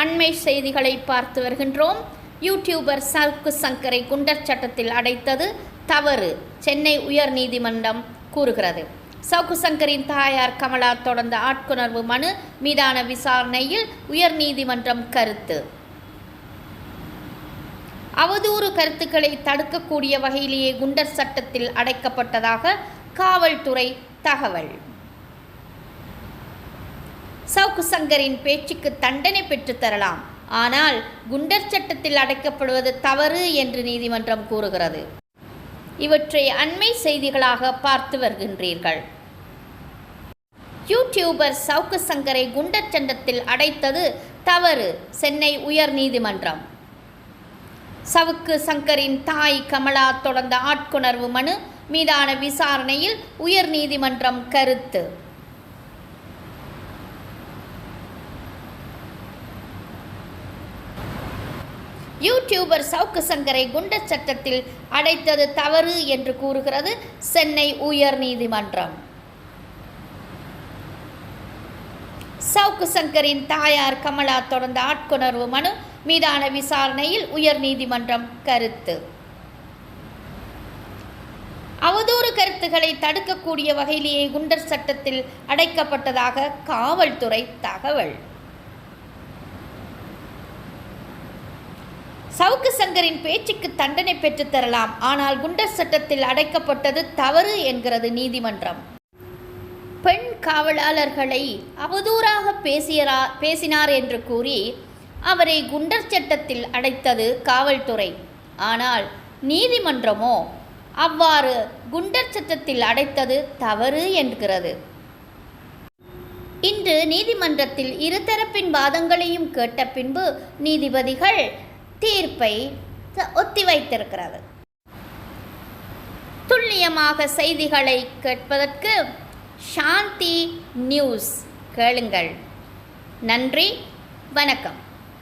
அண்மை செய்திகளை பார்த்து வருகின்றோம். யூடியூபர் சவுக்கு சங்கரை குண்டர் சட்டத்தில் அடைத்தது தவறு சென்னை உயர்நீதிமன்றம் கூறுகிறது. சவுக்கு சங்கரின் தாயார் கமலா தொடர்ந்த ஆட்கொணர்வு மனு மீதான விசாரணையில் உயர்நீதிமன்றம் கருத்து. அவதூறு கருத்துக்களை தடுக்கக்கூடிய வகையிலேயே குண்டர் சட்டத்தில் அடைக்கப்பட்டதாக காவல்துறை தகவல். சங்கரின் பேச்சுக்கு தண்டனை பெற்றுத்தரலாம் ஆனால் குண்டர் சட்டத்தில் அடைக்கப்படுவது தவறு என்று நீதிமன்றம் கூறுகிறது. இவற்றை அண்மை செய்திகளாக பார்த்து வருகின்றீர்கள். யூடியூபர் சவுக்கு சங்கரை குண்டர் சட்டத்தில் அடைத்தது தவறு சென்னை உயர் நீதிமன்றம். சவுக்கு சங்கரின் தாய் கமலா தொடர்ந்த ஆட்கொணர்வு மனு மீதான விசாரணையில் உயர் நீதிமன்றம் கருத்து. யூடியூபர் சவுக்கு சங்கரை குண்டர் சட்டத்தில் அடைத்தது தவறு என்று கூறுகிறது சென்னை உயர் நீதிமன்றம். சவுக்கு சங்கரின் தாயார் கமலா தொடர்ந்த ஆட்கொணர்வு மனு மீதான விசாரணையில் உயர் நீதிமன்றம் கருத்து. அவதூறு கருத்துக்களை தடுக்கக்கூடிய வகையிலேயே குண்டர் சட்டத்தில் அடைக்கப்பட்டதாக காவல்துறை தகவல். சவுக்கு சங்கரின் பேச்சுக்கு தண்டனை பெற்றுத்தரலாம் ஆனால் குண்டர் சட்டத்தில் அடைக்கப்பட்டது தவறு என்கிறது நீதிமன்றம். பெண் காவலாளர்களை அவதூறாக பேசியரா பேசினார் என்று கூறி அவரை குண்டர் சட்டத்தில் அடைத்தது காவல்துறை. ஆனால் நீதிமன்றமோ அவ்வாறு குண்டர் சட்டத்தில் அடைத்தது தவறு என்கிறது. இன்று நீதிமன்றத்தில் இருதரப்பின் வாதங்களையும் கேட்ட பின்பு நீதிபதிகள் தீர்ப்பை ஒத்திவைத்திருக்கிறது துல்லியமாக செய்திகளை கேட்பதற்கு சாந்தி நியூஸ் கேளுங்கள். நன்றி வணக்கம்.